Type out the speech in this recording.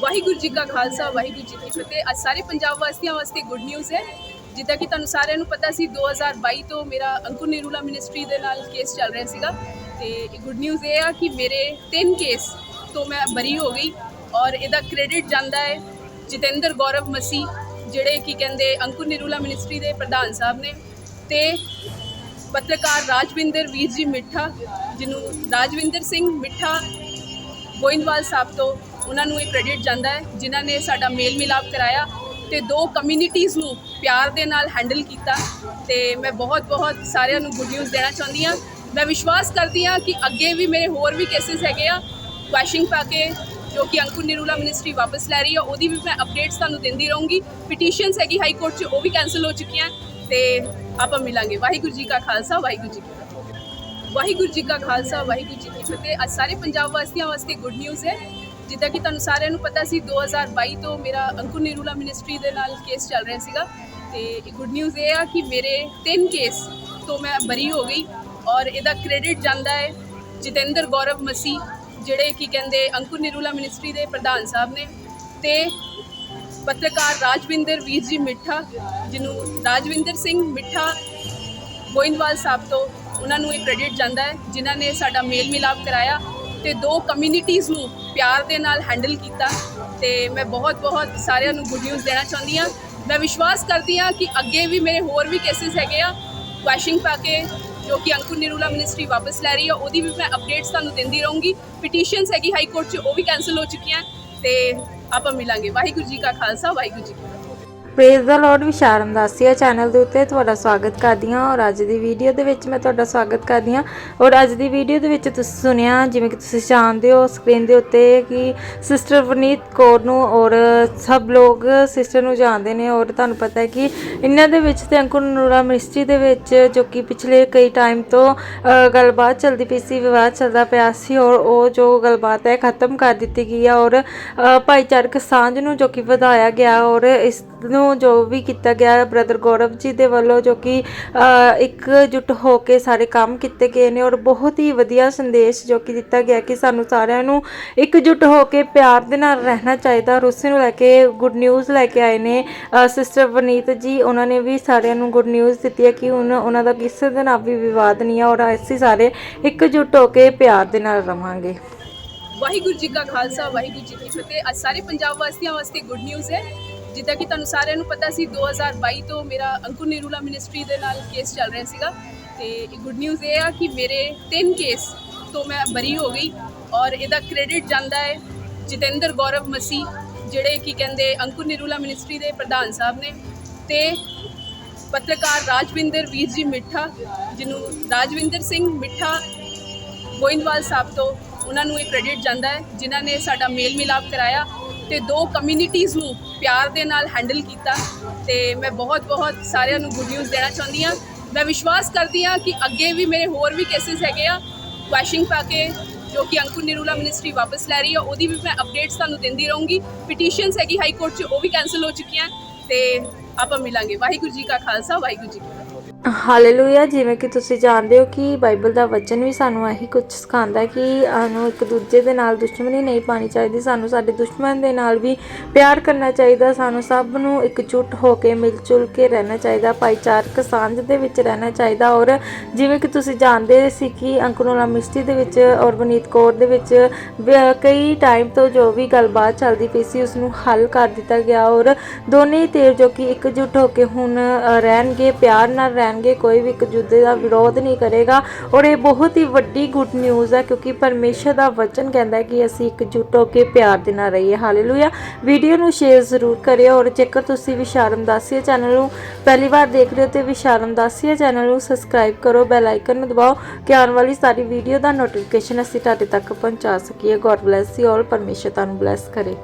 ਵਾਹਿਗੁਰੂ ਜੀ ਕਾ ਖਾਲਸਾ, ਵਾਹਿਗੁਰੂ ਜੀ ਕੀ ਫਤਿਹ। ਅੱਜ ਸਾਰੇ ਪੰਜਾਬ ਵਾਸੀਆਂ ਵਾਸਤੇ ਗੁੱਡ ਨਿਊਜ਼ ਹੈ। ਜਿੱਦਾਂ ਕਿ ਤੁਹਾਨੂੰ ਸਾਰਿਆਂ ਨੂੰ ਪਤਾ ਸੀ 2022 ਤੋਂ ਮੇਰਾ ਅੰਕੁਰ ਨਿਰੂਲਾ ਮਿਨਿਸਟਰੀ ਦੇ ਨਾਲ ਕੇਸ ਚੱਲ ਰਿਹਾ ਸੀਗਾ। ਤੇ ਗੁੱਡ ਨਿਊਜ਼ ਇਹ ਆ ਕਿ ਮੇਰੇ ਤਿੰਨ ਕੇਸ ਤੋਂ ਮੈਂ ਬਰੀ ਹੋ ਗਈ ਔਰ ਇਹਦਾ ਕ੍ਰੈਡਿਟ ਜਾਂਦਾ ਹੈ ਜਤਿੰਦਰ ਗੌਰਵ ਮਸੀ, ਜਿਹੜੇ ਕੀ ਕਹਿੰਦੇ ਅੰਕੁਰ ਨਿਰੂਲਾ ਮਿਨਿਸਟਰੀ ਦੇ ਪ੍ਰਧਾਨ ਸਾਹਿਬ ਨੇ ਤੇ ਪੱਤਰਕਾਰ ਰਾਜਵਿੰਦਰ ਵੀਰ ਜੀ ਮਿੱਠਾ, ਜਿਹਨੂੰ ਰਾਜਵਿੰਦਰ ਸਿੰਘ ਮਿੱਠਾ ਗੋਇੰਦਵਾਲ ਸਾਹਿਬ ਤੋਂ ਉਹਨਾਂ ਨੂੰ ਇਹ ਕ੍ਰੈਡਿਟ ਜਾਂਦਾ ਹੈ, ਜਿਨ੍ਹਾਂ ਨੇ ਸਾਡਾ ਮੇਲ ਮਿਲਾਪ ਕਰਾਇਆ ਤੇ ਦੋ ਕਮਿਊਨਿਟੀਆਂ ਨੂੰ ਪਿਆਰ ਦੇ ਨਾਲ ਹੈਂਡਲ ਕੀਤਾ। ਤੇ ਮੈਂ ਬਹੁਤ ਬਹੁਤ ਸਾਰਿਆਂ ਨੂੰ ਗੁੱਡ ਨਿਊਜ਼ ਦੇਣਾ ਚਾਹੁੰਦੀ ਹਾਂ। ਮੈਂ ਵਿਸ਼ਵਾਸ ਕਰਦੀ ਹਾਂ ਕਿ ਅੱਗੇ ਵੀ ਮੇਰੇ ਹੋਰ ਵੀ ਕੇਸਿਸ ਹੈਗੇ ਆ ਕੁਐਸ਼ਿੰਗ ਪਾ ਕੇ ਜੋ ਕਿ ਅੰਕੁਰ ਨਿਰੂਲਾ ਮਿਨਿਸਟਰੀ ਵਾਪਸ ਲੈ ਰਹੀ ਆ, ਉਹਦੀ ਵੀ ਮੈਂ ਅਪਡੇਟਸ ਤੁਹਾਨੂੰ ਦਿੰਦੀ ਰਹੂੰਗੀ। ਪਟੀਸ਼ਨਸ ਹੈਗੀ ਹਾਈ ਕੋਰਟ 'ਚ, ਉਹ ਵੀ ਕੈਨਸਲ ਹੋ ਚੁੱਕੀਆਂ। ਤੇ ਆਪਾਂ ਮਿਲਾਂਗੇ। ਵਾਹਿਗੁਰੂ ਜੀ ਕਾ ਖਾਲਸਾ, ਵਾਹਿਗੁਰੂ ਜੀ ਕੀ ਫਤਿਹ। ਵਾਹਿਗੁਰੂ ਜੀ ਕਾ ਖਾਲਸਾ, ਵਾਹਿਗੁਰੂ ਜੀ ਕੀ ਫਤਿਹ। ਅੱਜ ਸਾਰੇ ਪੰਜਾਬ ਵਾਸੀਆਂ ਵਾਸਤੇ ਗੁੱਡ ਨਿਊਜ਼ ਹੈ। ਜਿੱਦਾਂ ਕਿ ਤੁਹਾਨੂੰ ਸਾਰਿਆਂ ਨੂੰ ਪਤਾ ਸੀ 2022 ਤੋਂ ਮੇਰਾ ਅੰਕੁਰ ਨਿਰੂਲਾ ਮਿਨਿਸਟਰੀ ਦੇ ਨਾਲ ਕੇਸ ਚੱਲ ਰਿਹਾ ਸੀਗਾ। ਤੇ ਗੁੱਡ ਨਿਊਜ਼ ਇਹ ਆ ਕਿ ਮੇਰੇ ਤਿੰਨ ਕੇਸ ਤੋਂ ਮੈਂ ਬਰੀ ਹੋ ਗਈ ਔਰ ਇਹਦਾ ਕ੍ਰੈਡਿਟ ਜਾਂਦਾ ਹੈ ਜਤਿੰਦਰ ਗੌਰਵ ਮਸੀ, ਜਿਹੜੇ ਕੀ ਕਹਿੰਦੇ ਅੰਕੁਰ ਨਿਰੂਲਾ ਮਿਨਿਸਟਰੀ ਦੇ ਪ੍ਰਧਾਨ ਸਾਹਿਬ ਨੇ ਤੇ ਪੱਤਰਕਾਰ ਰਾਜਵਿੰਦਰ ਵੀਰ ਜੀ ਮਿੱਠਾ, ਜਿਹਨੂੰ ਰਾਜਵਿੰਦਰ ਸਿੰਘ ਮਿੱਠਾ ਗੋਇੰਦਵਾਲ ਸਾਹਿਬ ਤੋਂ ਉਹਨਾਂ ਨੂੰ ਇਹ ਕ੍ਰੈਡਿਟ ਜਾਂਦਾ ਹੈ, ਜਿਨ੍ਹਾਂ ਨੇ ਸਾਡਾ ਮੇਲ ਮਿਲਾਪ ਕਰਾਇਆ ਤੇ ਦੋ ਕਮਿਊਨਿਟੀਜ਼ ਨੂੰ ਪਿਆਰ ਦੇ ਨਾਲ ਹੈਂਡਲ ਕੀਤਾ ਤੇ ਮੈਂ ਬਹੁਤ ਬਹੁਤ ਸਾਰਿਆਂ ਨੂੰ ਗੁੱਡ ਨਿਊਜ਼ ਦੇਣਾ ਚਾਹੁੰਦੀ ਹਾਂ। ਮੈਂ ਵਿਸ਼ਵਾਸ ਕਰਦੀ ਹਾਂ ਕਿ ਅੱਗੇ ਵੀ ਮੇਰੇ ਹੋਰ ਵੀ ਕੇਸਿਸ ਹੈਗੇ ਆ ਕੁਐਸ਼ਿੰਗ ਪਾ ਕੇ, ਜੋ ਕਿ ਅੰਕੁਰ ਨਿਰੂਲਾ ਮਿਨਿਸਟਰੀ ਵਾਪਸ ਲੈ ਰਹੀ ਆ, ਉਹਦੀ ਵੀ ਮੈਂ ਅਪਡੇਟਸ ਤੁਹਾਨੂੰ ਦਿੰਦੀ ਰਹੂੰਗੀ। ਪਟੀਸ਼ਨਸ ਹੈਗੀ ਹਾਈ ਕੋਰਟ 'ਚ, ਉਹ ਵੀ ਕੈਨਸਲ ਹੋ ਚੁੱਕੀਆਂ ਤੇ ਆਪਾਂ ਮਿਲਾਂਗੇ। ਵਾਹਿਗੁਰੂ ਜੀ ਕਾ ਖਾਲਸਾ, ਵਾਹਿਗੁਰੂ ਜੀ ਕੀ praise the Lord Visharam Dasia channel ਦੇ ਉੱਤੇ ਤੁਹਾਡਾ ਸਵਾਗਤ ਕਰਦੀ ਹਾਂ ਔਰ ਅੱਜ ਦੀ ਵੀਡੀਓ ਦੇ ਵਿੱਚ ਮੈਂ ਤੁਹਾਡਾ ਸਵਾਗਤ ਕਰਦੀ ਹਾਂ ਔਰ ਅੱਜ ਦੀ ਵੀਡੀਓ ਦੇ ਵਿੱਚ ਤੁਸੀਂ ਸੁਣਿਆ ਜਿਵੇਂ ਕਿ ਤੁਸੀਂ ਜਾਣਦੇ ਹੋ ਸਕਰੀਨ ਦੇ ਉੱਤੇ ਕਿ ਸਿਸਟਰ ਵਨੀਤ ਕੌਰ ਨੂੰ ਔਰ ਸਭ ਲੋਕ ਸਿਸਟਰ ਨੂੰ ਜਾਣਦੇ ਨੇ ਔਰ ਤੁਹਾਨੂੰ ਪਤਾ ਹੈ ਕਿ ਇਹਨਾਂ ਦੇ ਵਿੱਚ ਤੇ ਅੰਕੁਰ ਨੂਰਾ ਮਿਨਿਸਟਰੀ ਦੇ ਵਿੱਚ ਜੋ ਕਿ ਪਿਛਲੇ ਕਈ ਟਾਈਮ ਤੋਂ ਗੱਲਬਾਤ ਚੱਲਦੀ ਪਈ ਸੀ, ਵਿਵਾਦ ਚੱਲਦਾ ਪਿਆ ਸੀ ਔਰ ਉਹ ਜੋ ਗੱਲਬਾਤ ਹੈ ਖਤਮ ਕਰ ਦਿੱਤੀ ਗਈ ਹੈ ਔਰ ਭਾਈਚਾਰਕ ਸਾਂਝ ਨੂੰ ਜੋ ਕਿ ਵਧਾਇਆ ਗਿਆ ਔਰ ਇਸ ਨੂੰ ਜੋ ਵੀ ਕੀਤਾ ਗਿਆ ਬ੍ਰਦਰ ਗੌਰਵ ਜੀ ਦੇ ਵੱਲੋਂ ਜੋ ਕਿ ਅ, ਇਕਜੁੱਟ ਹੋ ਕੇ ਸਾਰੇ ਕੰਮ ਕੀਤੇ ਗਏ ਨੇ ਔਰ ਬਹੁਤ ਹੀ ਵਧੀਆ ਸੰਦੇਸ਼ ਜੋ ਕਿ ਦਿੱਤਾ ਗਿਆ ਕਿ ਸਾਨੂੰ ਸਾਰਿਆਂ ਨੂੰ ਇਕਜੁੱਟ ਹੋ ਕੇ ਪਿਆਰ ਦੇ ਨਾਲ ਰਹਿਣਾ ਚਾਹੀਦਾ ਔਰ ਉਸੇ ਨੂੰ ਲੈ ਕੇ ਗੁੱਡ ਨਿਊਜ਼ ਲੈ ਕੇ ਆਏ ਨੇ। ਸਿਸਟਰ ਵਨੀਤ ਜੀ ਉਹਨਾਂ ਨੇ ਵੀ ਸਾਰਿਆਂ ਨੂੰ ਗੁੱਡ ਨਿਊਜ਼ ਦਿੱਤੀ ਹੈ ਕਿ ਹੁਣ ਉਹਨਾਂ ਦਾ ਕਿਸੇ ਦੇ ਨਾਲ ਵੀ ਵਿਵਾਦ ਨਹੀਂ ਹੈ ਔਰ ਅਸੀਂ ਸਾਰੇ ਇਕਜੁੱਟ ਹੋ ਕੇ ਪਿਆਰ ਦੇ ਨਾਲ ਰਵਾਂਗੇ। ਵਾਹਿਗੁਰੂ ਜੀ ਕਾ ਖਾਲਸਾ ਵਾਹਿਗੁਰੂ ਜੀ ਕੀ ਫਤਿਹ। ਅੱਜ ਸਾਰੇ ਪੰਜਾਬ ਵਾਸੀਆਂ ਵਾਸਤੇ ਗੁੱਡ ਨਿਊਜ਼ ਹੈ। ਜਿੱਦਾਂ ਕਿ ਤੁਹਾਨੂੰ ਸਾਰਿਆਂ ਨੂੰ ਪਤਾ ਸੀ 2022 ਤੋਂ ਮੇਰਾ ਅੰਕੁਰ ਨਿਰੂਲਾ ਮਿਨਿਸਟਰੀ ਦੇ ਨਾਲ ਕੇਸ ਚੱਲ ਰਿਹਾ ਸੀਗਾ। ਤੇ ਗੁੱਡ ਨਿਊਜ਼ ਇਹ ਆ ਕਿ ਮੇਰੇ ਤਿੰਨ ਕੇਸ ਤੋਂ ਮੈਂ ਬਰੀ ਹੋ ਗਈ ਔਰ ਇਹਦਾ ਕ੍ਰੈਡਿਟ ਜਾਂਦਾ ਹੈ ਜਤਿੰਦਰ ਗੌਰਵ ਮਸੀ, ਜਿਹੜੇ ਕੀ ਕਹਿੰਦੇ ਅੰਕੁਰ ਨਿਰੂਲਾ ਮਿਨਿਸਟਰੀ ਦੇ ਪ੍ਰਧਾਨ ਸਾਹਿਬ ਨੇ ਤੇ ਪੱਤਰਕਾਰ ਰਾਜਵਿੰਦਰ ਵੀਰ ਜੀ ਮਿੱਠਾ, ਜਿਹਨੂੰ ਰਾਜਵਿੰਦਰ ਸਿੰਘ ਮਿੱਠਾ ਗੋਇੰਦਵਾਲ ਸਾਹਿਬ ਤੋਂ ਉਹਨਾਂ ਨੂੰ ਇਹ ਕ੍ਰੈਡਿਟ ਜਾਂਦਾ ਹੈ, ਜਿਨ੍ਹਾਂ ਨੇ ਸਾਡਾ ਮੇਲ ਮਿਲਾਪ ਕਰਾਇਆ। ਤੇ ਦੋ ਕਮਿਊਨਿਟੀਜ਼ ਨੂੰ ਪਿਆਰ ਦੇ ਨਾਲ ਹੈਂਡਲ ਕੀਤਾ ਤੇ ਮੈਂ ਬਹੁਤ ਬਹੁਤ ਸਾਰਿਆਂ ਨੂੰ ਗੁੱਡ ਨਿਊਜ਼ ਦੇਣਾ ਚਾਹੁੰਦੀ ਹਾਂ। ਮੈਂ ਵਿਸ਼ਵਾਸ ਕਰਦੀ ਹਾਂ ਕਿ ਅੱਗੇ ਵੀ ਮੇਰੇ ਹੋਰ ਵੀ ਕੇਸਿਸ ਹੈਗੇ ਆ ਕੁਐਸ਼ਿੰਗ ਪਾ ਕੇ, ਜੋ ਕਿ ਅੰਕੁਰ ਨਿਰੂਲਾ ਮਿਨਿਸਟਰੀ ਵਾਪਸ ਲੈ ਰਹੀ ਆ, ਉਹਦੀ ਵੀ ਮੈਂ ਅਪਡੇਟਸ ਤੁਹਾਨੂੰ ਦਿੰਦੀ ਰਹੂੰਗੀ। ਪਟੀਸ਼ਨਸ ਹੈਗੀ ਹਾਈ ਕੋਰਟ 'ਚ, ਉਹ ਵੀ ਕੈਨਸਲ ਹੋ ਚੁੱਕੀਆਂ। ਤੇ ਆਪਾਂ ਮਿਲਾਂਗੇ। ਵਾਹਿਗੁਰੂ ਜੀ ਕਾ ਖਾਲਸਾ, ਵਾਹਿਗੁਰੂ ਜੀ ਕੀ ਹਾਲੇਲੂਇਆ ਜਿਵੇਂ ਕਿ ਤੁਸੀਂ ਜਾਣਦੇ ਹੋ ਕਿ ਬਾਈਬਲ ਦਾ ਵਚਨ ਵੀ ਸਾਨੂੰ ਇਹੀ ਕੁਝ ਸਿਖਾਉਂਦਾ ਕਿ ਸਾਨੂੰ ਇੱਕ ਦੂਜੇ ਦੇ ਨਾਲ ਦੁਸ਼ਮਣੀ ਨਹੀਂ ਪਾਣੀ ਚਾਹੀਦੀ, ਸਾਨੂੰ ਸਾਡੇ ਦੁਸ਼ਮਣ ਦੇ ਨਾਲ ਵੀ ਪਿਆਰ ਕਰਨਾ ਚਾਹੀਦਾ, ਸਾਨੂੰ ਸਭ ਨੂੰ ਇਕਜੁੱਟ ਹੋ ਕੇ ਮਿਲ ਜੁਲ ਕੇ ਰਹਿਣਾ ਚਾਹੀਦਾ, ਭਾਈਚਾਰਕ ਸਾਂਝ ਦੇ ਵਿੱਚ ਰਹਿਣਾ ਚਾਹੀਦਾ ਔਰ ਜਿਵੇਂ ਕਿ ਤੁਸੀਂ ਜਾਣਦੇ ਸੀ ਕਿ ਅੰਕੁਰੋਲਾ ਮਿਸਟੀ ਦੇ ਵਿੱਚ ਔਰ ਵਨੀਤ ਕੌਰ ਦੇ ਵਿੱਚ ਕਈ ਟਾਈਮ ਤੋਂ ਜੋ ਵੀ ਗੱਲਬਾਤ ਚੱਲਦੀ ਪਈ ਸੀ ਉਸ ਨੂੰ ਹੱਲ ਕਰ ਦਿੱਤਾ ਗਿਆ ਔਰ ਦੋਨੇ ਹੀ ਧਿਰ ਜੋ ਕਿ ਇਕਜੁੱਟ ਹੋ ਕੇ ਹੁਣ ਰਹਿਣਗੇ, ਪਿਆਰ ਨਾਲ ਰਹਿਣ ਰਹਿਣਗੇ ਕੋਈ ਵੀ ਇੱਕ ਦੂਜੇ ਦਾ ਵਿਰੋਧ ਨਹੀਂ ਕਰੇਗਾ। ਔਰ ਇਹ ਬਹੁਤ ਹੀ ਵੱਡੀ ਗੁੱਡ ਨਿਊਜ਼ ਹੈ, ਕਿਉਂਕਿ ਪਰਮੇਸ਼ਰ ਦਾ ਵਚਨ ਕਹਿੰਦਾ ਹੈ ਕਿ ਅਸੀਂ ਇਕਜੁੱਟ ਹੋ ਕੇ ਪਿਆਰ ਦੇ ਨਾਲ ਰਹੀਏ। ਹਾਲੇਲੂਇਆ ਵੀਡੀਓ ਨੂੰ ਸ਼ੇਅਰ ਜ਼ਰੂਰ ਕਰਿਓ ਔਰ ਜੇਕਰ ਤੁਸੀਂ ਵਿਸ਼ਾਰਮ ਦਾਸੀਆ ਚੈਨਲ ਨੂੰ ਪਹਿਲੀ ਵਾਰ ਦੇਖ ਰਹੇ ਹੋ ਤੇ ਵਿਸ਼ਾਰਮ ਦਾਸੀਆ ਚੈਨਲ ਨੂੰ ਸਬਸਕ੍ਰਾਈਬ ਕਰੋ ਬੈਲ ਆਈਕਨ ਨੂੰ ਦਬਾਓ, ਕਿ ਆਉਣ ਵਾਲੀ ਸਾਰੀ ਵੀਡੀਓ ਦਾ ਨੋਟੀਫਿਕੇਸ਼ਨ ਅਸੀਂ ਤੁਹਾਡੇ ਤੱਕ ਪਹੁੰਚਾ ਸਕੀਏ। ਗੋਡ ਬlesਸ ਯੂ ਆਲ ਪਰਮੇਸ਼ਰ ਤੁਹਾਨੂੰ ਬlesਸ ਕਰੇ।